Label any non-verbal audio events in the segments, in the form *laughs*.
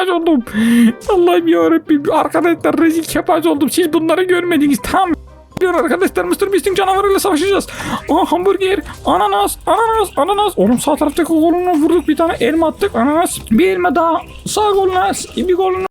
kepaç oldum. Allah'ım yarabbim arkadaşlar rezil kepaç oldum. Siz bunları görmediniz tam. Diyor arkadaşlar Mr. Beast'in canavarıyla savaşacağız. Aa hamburger, ananas, ananas, ananas. Oğlum sağ taraftaki koluna vurduk bir tane elma attık. Ananas, bir elma daha. Sağ koluna, bir koluna.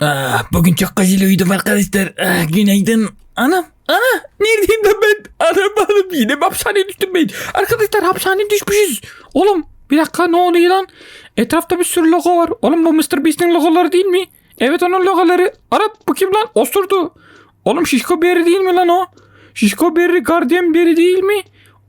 Ah, bugün çok güzel uyudum arkadaşlar. Ah, günaydın. Anam. Ana. Neredeyim ben? Anam anam yine hapishaneye düştüm ben. Arkadaşlar hapishaneye düşmüşüz. Oğlum bir dakika ne oluyor lan? Etrafta bir sürü logo var. Oğlum bu Mr. Beast'in logoları değil mi? Evet onun logoları. Arap bu kim lan? Osurdu. Oğlum Şişko Berry değil mi lan o? Şişko Berry Guardian Berry değil mi?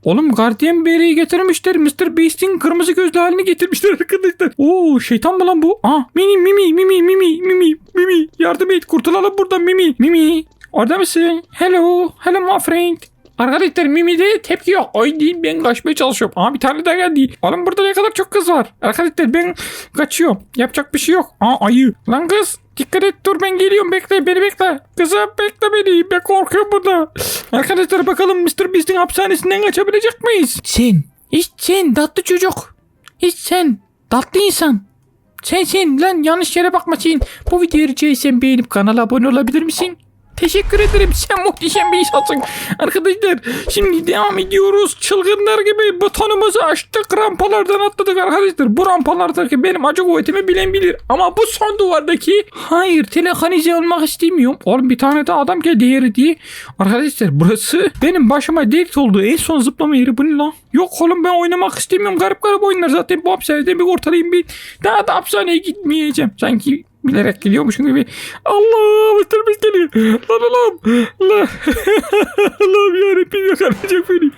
Oğlum Guardian Berry'i getirmişler. Mr. Beast'in kırmızı gözlü halini getirmişler *laughs* arkadaşlar. Oo şeytan mı lan bu? Aa Mimi Mimi Mimi Mimi Mimi Mimi yardım et kurtulalım buradan Mimi. Mimi orada mısın? Hello. Hello my friend. Arkadaşlar Mimi'de tepki yok. Ay değil ben kaçmaya çalışıyorum. Aa bir tane daha geldi. Oğlum burada ne kadar çok kız var. Arkadaşlar ben kaçıyorum. Yapacak bir şey yok. Aa ayı. Lan kız dikkat et dur ben geliyorum bekle beni bekle. Kızım bekle beni ben korkuyorum burada. Arkadaşlar bakalım Mr. Beast'in hapishanesinden kaçabilecek miyiz? Sen. Hiç sen tatlı çocuk. Hiç sen. Tatlı insan. Sen sen lan yanlış yere bakma sen. Bu videoyu rica etsem beğenip kanala abone olabilir misin? Teşekkür ederim. Sen muhteşem bir insansın. Arkadaşlar şimdi devam ediyoruz. Çılgınlar gibi butonumuzu açtık. Rampalardan atladık arkadaşlar. Bu rampalardaki benim acı kuvvetimi bilen bilir. Ama bu son duvardaki hayır telekanize olmak istemiyorum. Oğlum bir tane de adam geldi yeri diye. Arkadaşlar burası benim başıma dert oldu. En son zıplama yeri bu ne lan? Yok oğlum ben oynamak istemiyorum. Garip garip oyunlar zaten bu hapishaneden bir kurtarayım bir. Daha da hapishaneye gitmeyeceğim. Sanki bilerek gidiyormuşum gibi. Allah. Beast geliyor. Lan Allah'ım. Lan. *laughs* Allah'ım yarabbim yakalayacak beni.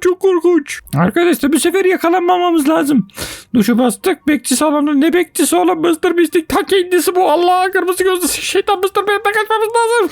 Çok korkunç. Arkadaşlar bu sefer yakalanmamamız lazım. Duşu bastık. Bekçi salonu. Ne bekçisi oğlum Mr. Beast'in ta kendisi bu. Allah kırmızı gözlü şeytan Mr. Beast'ten kaçmamız lazım.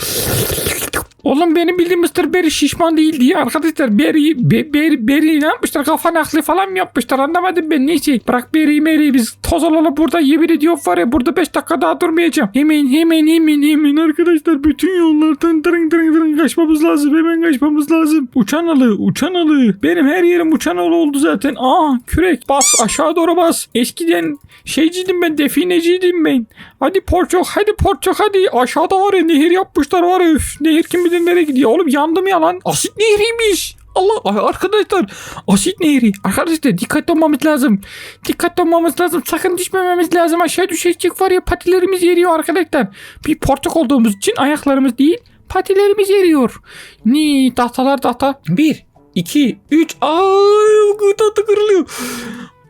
Oğlum benim bildiğim Mr. Berry şişman değil diye arkadaşlar Berry, Be, Berry, ne yapmışlar kafa nakli falan mı yapmışlar anlamadım ben neyse bırak Berry'i Merry'i biz toz olalım burada yemin ediyorum var ya burada 5 dakika daha durmayacağım hemen hemen hemen hemen arkadaşlar bütün yollardan tırın tırın tırın kaçmamız lazım hemen kaçmamız lazım uçan alı uçan alı benim her yerim alı oldu zaten. Aa kürek bas aşağı doğru bas. Eskiden şeyciydim ben defineciydim ben. Hadi porçok hadi porçok hadi. Aşağıda var ya nehir yapmışlar var ya üf, nehir kim bilir nereye gidiyor? Oğlum yandım ya lan. Asit nehriymiş. Allah arkadaşlar. Asit nehri. Arkadaşlar dikkatli olmamız lazım. Dikkatli olmamız lazım. Sakın düşmememiz lazım. Aşağı düşecek var ya patilerimiz eriyor arkadaşlar. Bir portak olduğumuz için ayaklarımız değil patilerimiz eriyor. Ni tahtalar tahta. Bir iki üç aaa tahta kırılıyor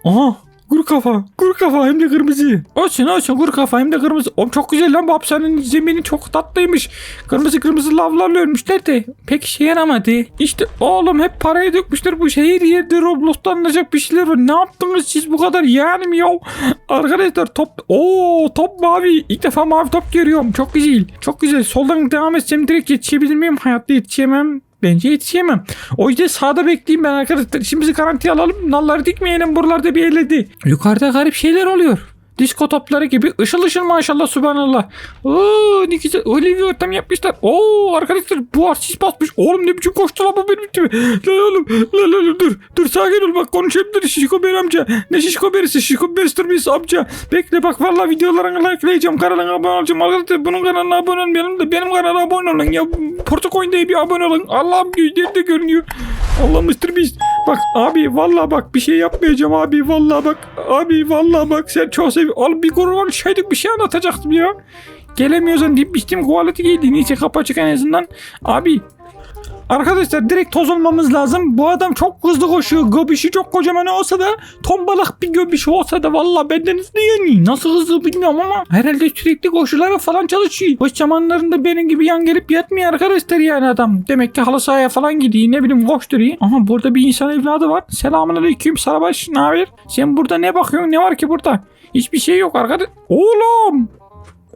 aha Kuru kafa. Kuru kafa hem de kırmızı. Olsun olsun kuru kafa hem de kırmızı. Oğlum çok güzel lan bu hapishanenin zemini çok tatlıymış. Kırmızı kırmızı lavlarla örmüşler de pek işe yaramadı. İşte oğlum hep parayı dökmüşler bu şehir yerde Roblox'ta alınacak bir şeyler var. Ne yaptınız siz bu kadar mi ya? Arkadaşlar top. Oo top mavi. İlk defa mavi top görüyorum. Çok güzel. Çok güzel. Soldan devam etsem direkt yetişebilir miyim? Hayatta yetişemem. Bence yetişemem. O yüzden sağda bekleyeyim ben arkadaşlar. Şimdi bizi garantiye alalım. Nalları dikmeyelim buralarda bir elledi. Yukarıda garip şeyler oluyor. Disko topları gibi ışıl ışıl maşallah subhanallah. Oo ne güzel öyle bir ortam yapmışlar. Oo arkadaşlar bu artist basmış. Oğlum ne biçim koştu lan bu benim gibi. Lan oğlum lan lan dur. Dur sakin ol bak konuşabilir Şişko Bey amca. Ne Şişko Bey'si Şişko Bey amca. Bekle bak valla videolarını likelayacağım. Kanalına abone olacağım. Arkadaşlar bunun kanalına abone olmayalım da benim kanala abone olun ya. Portakoyun diye bir abone olun. Allah'ım nerede görünüyor. Allah Mr. Beast. Bak abi valla bak bir şey yapmayacağım abi valla bak. Abi valla bak sen çok sev. Oğlum bir kurban şeydik bir şey anlatacaktım ya. Gelemiyorsan deyip biçtim kualeti giydi. Neyse kapı açık en azından. Abi Arkadaşlar direkt toz olmamız lazım. Bu adam çok hızlı koşuyor. Göbüşü çok kocaman olsa da tombalak bir göbüşü olsa da valla benden hızlı yani. Nasıl hızlı bilmiyorum ama herhalde sürekli koşulara falan çalışıyor. Boş zamanlarında benim gibi yan gelip yatmıyor arkadaşlar yani adam. Demek ki halı sahaya falan gidiyor ne bileyim koşturuyor. Aha burada bir insan evladı var. Selamun aleyküm Sarabaş ne haber? Sen burada ne bakıyorsun ne var ki burada? Hiçbir şey yok arkadaş. Oğlum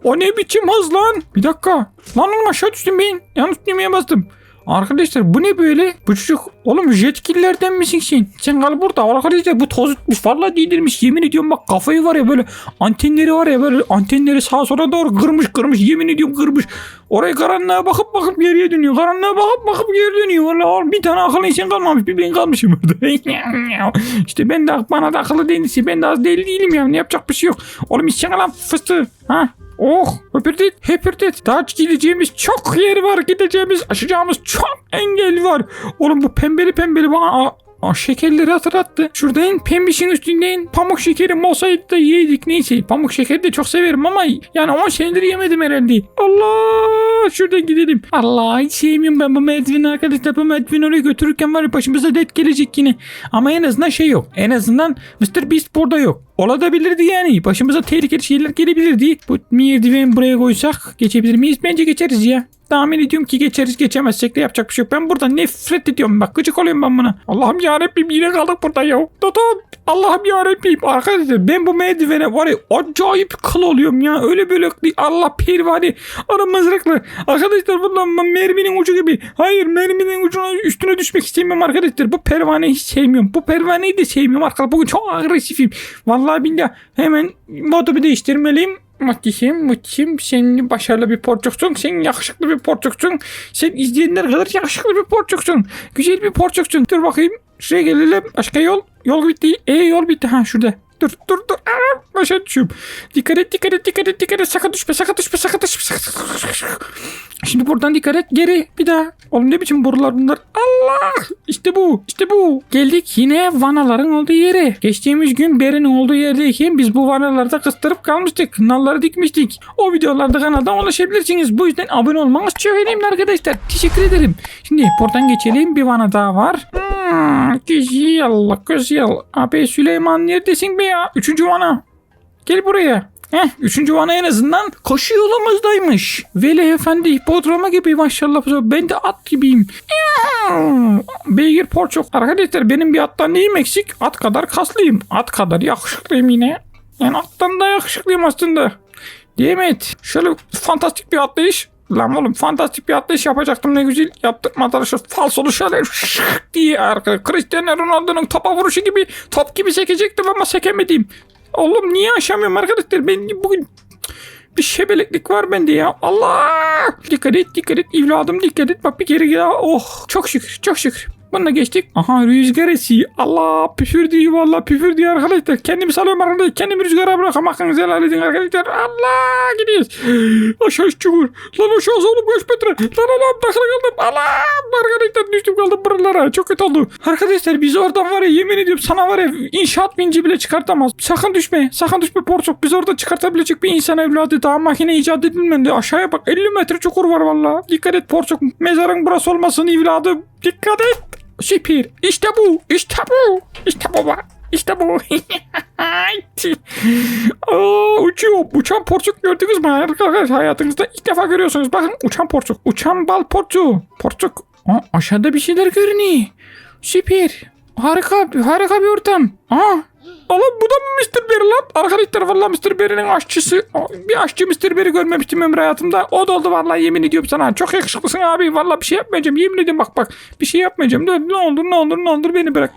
o ne biçim hız lan? Bir dakika. Lan oğlum aşağı düştüm ben. Yanlış düğmeye bastım. Arkadaşlar bu ne böyle? Bu çocuk oğlum jetkillerden misin sen? Sen kal burada arkadaşlar bu toz etmiş vallahi değdirmiş yemin ediyorum bak kafayı var ya böyle antenleri var ya böyle antenleri sağa sola doğru kırmış kırmış yemin ediyorum kırmış. Oraya karanlığa bakıp bakıp geriye dönüyor. Karanlığa bakıp bakıp geri dönüyor. Vallahi oğlum bir tane akıllı insan kalmamış. Bir ben kalmışım burada. *laughs* işte ben de bana da akıllı değilse ben de az deli değilim ya. Ne yapacak bir şey yok. Oğlum içeceksin lan fıstığı. Ha? Oh höpürdet höpürdet. Daha gideceğimiz çok yer var. Gideceğimiz aşacağımız çok engel var. Oğlum bu pembeli pembeli bana a- a- şekerleri hatırlattı. Şuradan pembişin üstünden pamuk şekeri masaydı da yedik neyse. Pamuk şekeri de çok severim ama yani 10 senedir yemedim herhalde. Allah şuradan gidelim. Allah hiç sevmiyorum ben bu merdiveni arkadaşlar. Bu merdiveni oraya götürürken var ya başımıza dert gelecek yine. Ama en azından şey yok. En azından Mr. Beast burada yok. Olabilirdi yani. Başımıza tehlikeli şeyler gelebilirdi. Bu merdiveni buraya koysak geçebilir miyiz? Bence geçeriz ya. Tahmin ediyorum ki geçeriz geçemezsek de yapacak bir şey yok. Ben burada nefret ediyorum bak gıcık oluyorum ben buna. Allah'ım yarabbim yine kaldık burada ya. Tutum. Allah'ım yarabbim. Arkadaşlar ben bu merdivene var ya acayip kıl oluyorum ya. Öyle böyle Allah pervane. Ana mızraklı. Arkadaşlar bundan merminin ucu gibi. Hayır merminin ucuna üstüne düşmek istemiyorum arkadaşlar. Bu pervaneyi hiç sevmiyorum. Bu pervaneyi de sevmiyorum arkadaşlar. Bugün çok agresifim. Vallahi billahi hemen modumu değiştirmeliyim. Muhteşem, muhteşem. Sen başarılı bir porçuksun. Sen yakışıklı bir porçuksun. Sen izleyenler kadar yakışıklı bir porçuksun. Güzel bir porçuksun. Dur bakayım. Şuraya gelelim. Başka yol. Yol bitti. E yol bitti. Ha şurada. Dur dur dur. Aa, başa düşüyorum. Dikkat et dikkat et dikkat et dikkat et. Sakın düşme sakın düşme sakın düşme. Sakın düşme. Şimdi buradan dikkat et. Geri bir daha. Oğlum ne biçim borular bunlar? Allah! İşte bu. işte bu. Geldik yine vanaların olduğu yere. Geçtiğimiz gün Beri'nin olduğu yerdeyken biz bu vanalarda kıstırıp kalmıştık. Nalları dikmiştik. O videolarda kanaldan ulaşabilirsiniz. Bu yüzden abone olmanız çok önemli arkadaşlar. Teşekkür ederim. Şimdi buradan geçelim. Bir vana daha var. Hmm, güzel. Güzel. Abi Süleyman neredesin be ya? Üçüncü vana. Gel buraya. Heh, üçüncü vana en azından koşu yolumuzdaymış. Veli Efendi Bodrum'a gibi maşallah. Ben de at gibiyim. Hmm, Beygir porçok. Arkadaşlar benim bir attan neyim eksik? At kadar kaslıyım. At kadar yakışıklıyım yine. Yani attan da yakışıklıyım aslında. Değil mi? Şöyle fantastik bir atlayış. Lan oğlum fantastik bir atlayış yapacaktım ne güzel yaptırmadılar şu falsolu şöyle şık diye arka Cristiano Ronaldo'nun topa vuruşu gibi top gibi sekecektim ama sekemedim. Oğlum niye aşamıyorum arkadaşlar ben bugün bir şebeleklik var bende ya. Allah! Dikkat et dikkat et evladım dikkat et. Bak bir kere ya. Oh çok şükür çok şükür. Bununla geçtik. Aha rüzgar esiyor. Allah püfürdüğü valla püfürdüğü arkadaşlar. Kendimi salıyorum arkadaşlar. Kendimi rüzgara bırakın. Hakkınızı helal edin arkadaşlar. Allah gidiyoruz. *gasps* Aşağı çukur. Lan aşağısı oğlum kaç metre. Lan Allah'ım takla kaldım. Allah arkadaşlar düştüm kaldım buralara. Çok kötü oldu. Arkadaşlar biz oradan var ya yemin ediyorum sana var ya inşaat vinci bile çıkartamaz. Sakın düşme. Sakın düşme Porçuk. Biz orada çıkartabilecek bir insan evladı. Daha makine icat edilmedi. Aşağıya bak 50 metre çukur var valla. Dikkat et Porçuk. Mezarın burası olmasın evladım. Dikkat et. Süper. İşte bu. İşte bu. İşte baba. İşte bu. *laughs* Aa, uçuyor. Uçan porçuk gördünüz mü arkadaşlar hayatınızda? ilk defa görüyorsunuz. Bakın uçan porçuk. Uçan bal porçuğu. Porçuk. Aa, aşağıda bir şeyler görünüyor. Süper. Harika, harika bir ortam. Aa, Oğlum bu da mı Mr. Berry lan? Arkadaşlar valla Mr. Berry'nin aşçısı. Bir aşçı Mr. Berry görmemiştim ömrü hayatımda. O da oldu vallahi yemin ediyorum sana. Çok yakışıklısın abi. Valla bir şey yapmayacağım. Yemin ediyorum bak bak. Bir şey yapmayacağım. Ne olur ne olur ne olur beni bırak.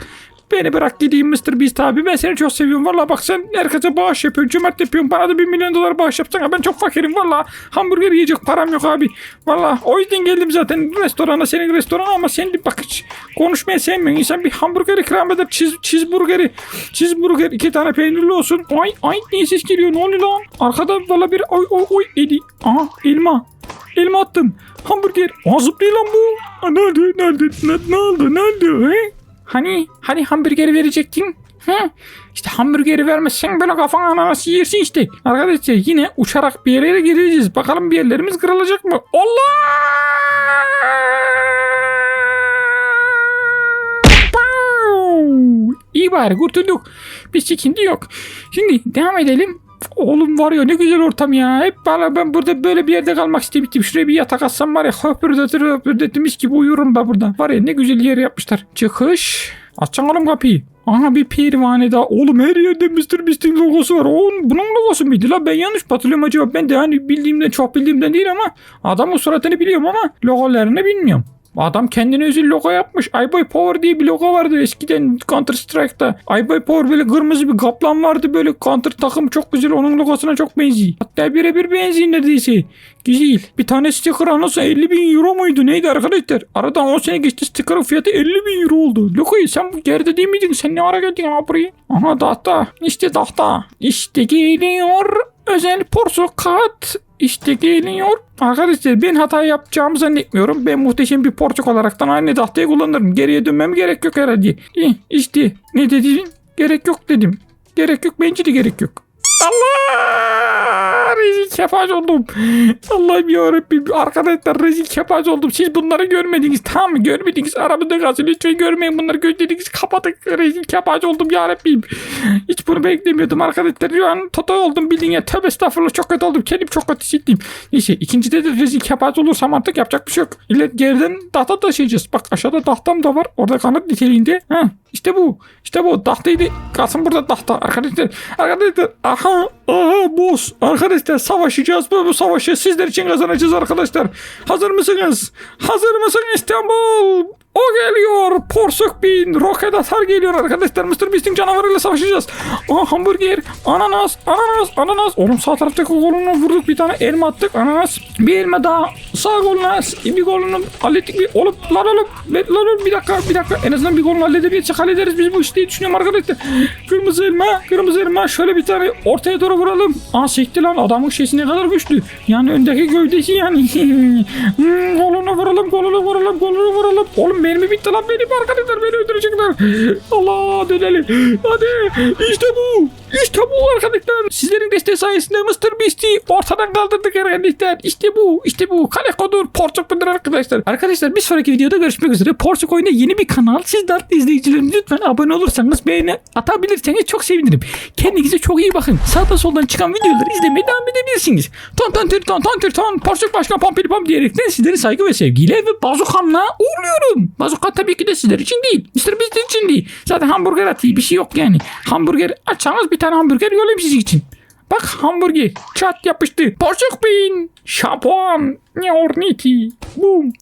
Beni bırak gideyim Mr. Beast abi. Ben seni çok seviyorum. Valla bak sen herkese bağış yapıyorsun. Cömert yapıyorsun. Bana da bir milyon dolar bağış yapsana. Ben çok fakirim valla. Hamburger yiyecek param yok abi. Valla o yüzden geldim zaten restorana. Senin restorana ama sen de bak hiç konuşmayı sevmiyorsun. İnsan bir hamburger ikram eder. Cheese, cheeseburgeri. Cheeseburger iki tane peynirli olsun. Ay ay niye ses geliyor? Ne oluyor lan? Arkada valla bir oy oy oy edi. Aha elma. Elma attım. Hamburger. Aa zıplıyor lan bu. Aa, nerede? Nerede? Ne, ne oldu? Nerede? He? Hani? Hani hamburgeri verecektin? He? İşte hamburgeri vermezsen böyle kafana ananas yersin işte. Arkadaşlar yine uçarak bir yere gireceğiz. Bakalım bir yerlerimiz kırılacak mı? Allah! İyi bari kurtulduk. Bir sıkıntı yok. Şimdi devam edelim. Oğlum var ya ne güzel ortam ya. Hep bana ben burada böyle bir yerde kalmak istemiştim. Şuraya bir yatak atsam var ya höpürdetir höpürdetmiş gibi uyurum ben burada. Var ya ne güzel yer yapmışlar. Çıkış. Açacaksın oğlum kapıyı. Aha bir pervane daha. Oğlum her yerde Mr. Beast'in logosu var. Oğlum bunun logosu muydu la? Ben yanlış mı hatırlıyorum acaba? Ben de hani bildiğimden çok bildiğimden değil ama adamın suratını biliyorum ama logolarını bilmiyorum. Adam kendine özel logo yapmış. iBoy Power diye bir logo vardı eskiden Counter Strike'da. iBoy Power böyle kırmızı bir kaplan vardı böyle Counter takım çok güzel onun logosuna çok benziyor. Hatta birebir benziyor neredeyse. Güzel. Bir tane sticker anası 50 bin euro muydu neydi arkadaşlar? Aradan 10 sene geçti sticker'ın fiyatı 50 bin euro oldu. Lokoyu sen yerde değil miydin? Sen ne ara geldin ha buraya? Aha tahta. İşte tahta. İşte geliyor. Özel porsukat. İşte geliyor. Arkadaşlar ben hata yapacağımı zannetmiyorum. Ben muhteşem bir porçuk olaraktan aynı tahtayı kullanırım. Geriye dönmem gerek yok herhalde. İşte ne dedim? Gerek yok dedim. Gerek yok bence de gerek yok. Allah! Rezil kefaj oldum. Allah'ım yarabbim. Arkadaşlar rezil kefaj oldum. Siz bunları görmediniz. Tamam mı? Görmediniz. Aramızda kalsın. Lütfen görmeyin bunları. Gözlerinizi kapatın. Rezil kefaj oldum yarabbim. Hiç bunu beklemiyordum arkadaşlar. Şu an toto oldum bildiğin ya. Tövbe estağfurullah çok kötü oldum. Kendim çok kötü hissettim. Neyse ikincide de rezil kefaj olursam artık yapacak bir şey yok. İlle geriden tahta taşıyacağız. Bak aşağıda tahtam da var. Orada kanıt niteliğinde. Ha, işte bu. İşte bu. Tahtaydı. Kalsın burada tahta. Arkadaşlar. Arkadaşlar. Aha. Aha boss. Arkadaşlar savaşacağız. Bu, bu savaşı sizler için kazanacağız arkadaşlar. Hazır mısınız? Hazır mısın İstanbul? O geliyor. Porsuk bin. Roket atar geliyor arkadaşlar. Mr. Beast'in canavarıyla savaşacağız. Aa hamburger. Ananas. Ananas. Ananas. Oğlum sağ taraftaki kolunu vurduk. Bir tane elma attık. Ananas. Bir elma daha. Sağ koluna. Bir kolunu hallettik. Bir, oğlum lan oğlum. Lan oğlum bir dakika. Bir dakika. En azından bir kolunu halledebilirsek hallederiz biz bu işi diye düşünüyorum arkadaşlar. Kırmızı elma. Kırmızı elma. Şöyle bir tane ortaya doğru vuralım. Aa sekti lan. Adamın şeysi ne kadar güçlü. Yani öndeki gövdesi yani. *laughs* hmm, kolunu vuralım. Kolunu vuralım. Kolunu vuralım. Oğlum mermi bitti lan benim arkadaşlar. Beni öldürecekler. Allah dönelim. Hadi. İşte bu. İşte bu arkadaşlar. Sizlerin desteği sayesinde Mr. Beast'i ortadan kaldırdık arkadaşlar. İşte bu. İşte bu. Kale kodur. Porçuk budur arkadaşlar. Arkadaşlar bir sonraki videoda görüşmek üzere. Porçuk oyunda yeni bir kanal. Siz de izleyicilerimiz lütfen abone olursanız beğeni atabilirseniz çok sevinirim. Kendinize çok iyi bakın. Sağda soldan çıkan videoları izlemeye devam edebilirsiniz. Ton ton tür ton ton tür ton. Porçuk başkan pompili pom diyerekten sizleri saygı ve sevgiyle ve bazukamla uğurluyorum. Bazuka tabii ki de sizler için değil. Mr. Beast için değil. Zaten hamburger atıyor. Bir şey yok yani. Hamburger açsanız bir tane hamburger yollayayım sizin için. Bak hamburger. Çat yapıştı. Porçuk beyin. Şampuan. Ne orniti. Boom.